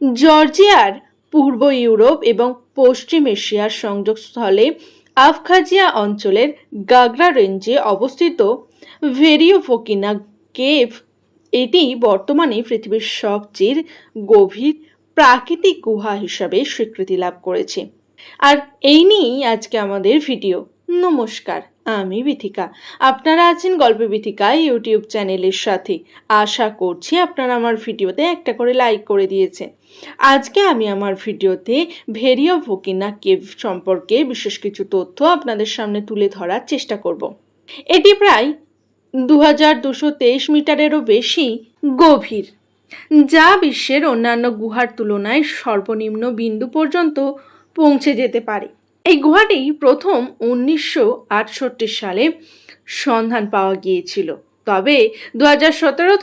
জর্জিয়ার পূর্ব Europe এবং পশ্চিম এশিয়ার সংযোগস্থলে আফখাজিয়া অঞ্চলের গাগরা রেঞ্জে অবস্থিত ভেরিওফোকিনা কেভ, এটি বর্তমানে পৃথিবীর সবচেয়ে গভীর প্রাকৃতিক গুহা হিসাবে স্বীকৃতি লাভ করেছে। আর এই নিয়েই আজকে আমাদের ভিডিও। নমস্কার। আমি বিথিকা। আপনারা আছেন গল্প বিথিকা ইউটিউব চ্যানেলের সাথে। আশা করছি আপনারা আমার ভিডিওতে একটা করে লাইক করে দিয়েছেন আজকে আমি আমার ভিডিওতে ভেরিও ভোকিনা কেভ সম্পর্কে বিশেষ কিছু তথ্য আপনাদের সামনে তুলে ধরার চেষ্টা করব। এটি প্রায় দু হাজার দুশো তেইশ মিটারেরও বেশি গভীর, যা বিশ্বের অন্যান্য গুহার তুলনায় সর্বনিম্ন বিন্দু পর্যন্ত পৌঁছে যেতে পারে। এই গুহাটি প্রথম উনিশশো আটষট্টি সালে সন্ধান পাওয়া গিয়েছিল। তবে দু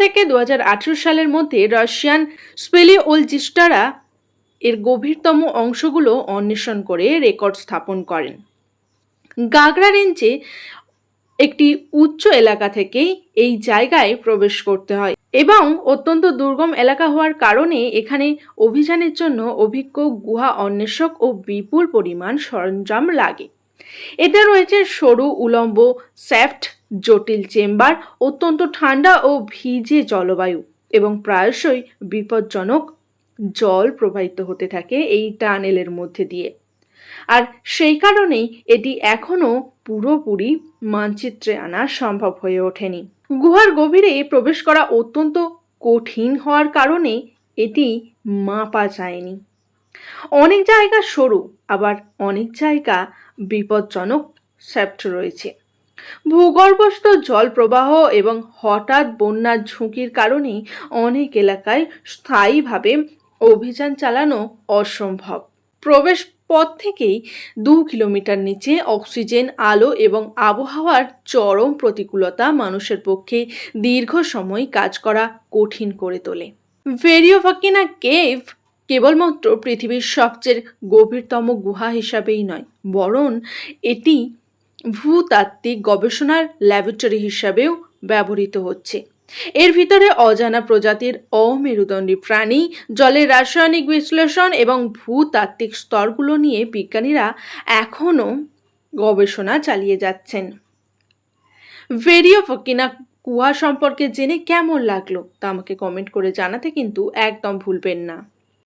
থেকে দুহাজার আঠেরো সালের মধ্যে রাশিয়ান স্পেলিওলজিস্টারা এর গভীরতম অংশগুলো অন্বেষণ করে রেকর্ড স্থাপন করেন। গাগরা রেঞ্জে একটি উচ্চ এলাকা থেকেই এই জায়গায় প্রবেশ করতে হয়। এবং অত্যন্ত দুর্গম এলাকা হওয়ার কারণে এখানে অভিযানের জন্য অভিজ্ঞ গুহা অন্বেষক ও বিপুল পরিমাণ সরঞ্জাম লাগে। এতে রয়েছে সরু, উলম্ব স্যাফট জটিল চেম্বার, অত্যন্ত ঠান্ডা ও ভিজে জলবায়ু এবং প্রায়শই বিপজ্জনক জল প্রবাহিত হতে থাকে এই টানেলের মধ্যে দিয়ে। আর সেই কারণেই এটি এখনও পুরোপুরি মানচিত্রে আনা সম্ভব হয়ে ওঠেনি। গুহার গভীরে প্রবেশ করা অত্যন্ত কঠিন হওয়ার কারণে এটি মাপা যায়নি। অনেক জায়গা সরু, আবার অনেক জায়গা বিপজ্জনক সেপ্ট রয়েছে। ভূগর্ভস্থ জল প্রবাহ এবং হঠাৎ বন্যার ঝুঁকির কারণে অনেক এলাকায় স্থায়ীভাবে অভিযান চালানো অসম্ভব। প্রবেশ পথ থেকেই দু কিলোমিটার নিচে অক্সিজেন, আলো এবং আবহাওয়ার চরম প্রতিকূলতা মানুষের পক্ষে দীর্ঘ সময় কাজ করা কঠিন করে তোলে। ভেরিওভাকিনা কেভ কেবলমাত্র পৃথিবীর সবচেয়ে গভীরতম গুহা হিসাবেই নয়, বরং এটি ভূতাত্ত্বিক গবেষণার ল্যাবরেটরি হিসাবেও ব্যবহৃত হচ্ছে। এর ভিতরে অজানা প্রজাতির অমেরুদণ্ডী প্রাণী, জলের রাসায়নিক বিশ্লেষণ এবং ভূতাত্ত্বিক স্তরগুলো নিয়ে বিজ্ঞানীরা এখনও গবেষণা চালিয়ে যাচ্ছেন। ভেরিও ফকিনা কুয়া সম্পর্কে জেনে কেমন লাগল তা আমাকে কমেন্ট করে জানাতে কিন্তু একদম ভুলবেন না।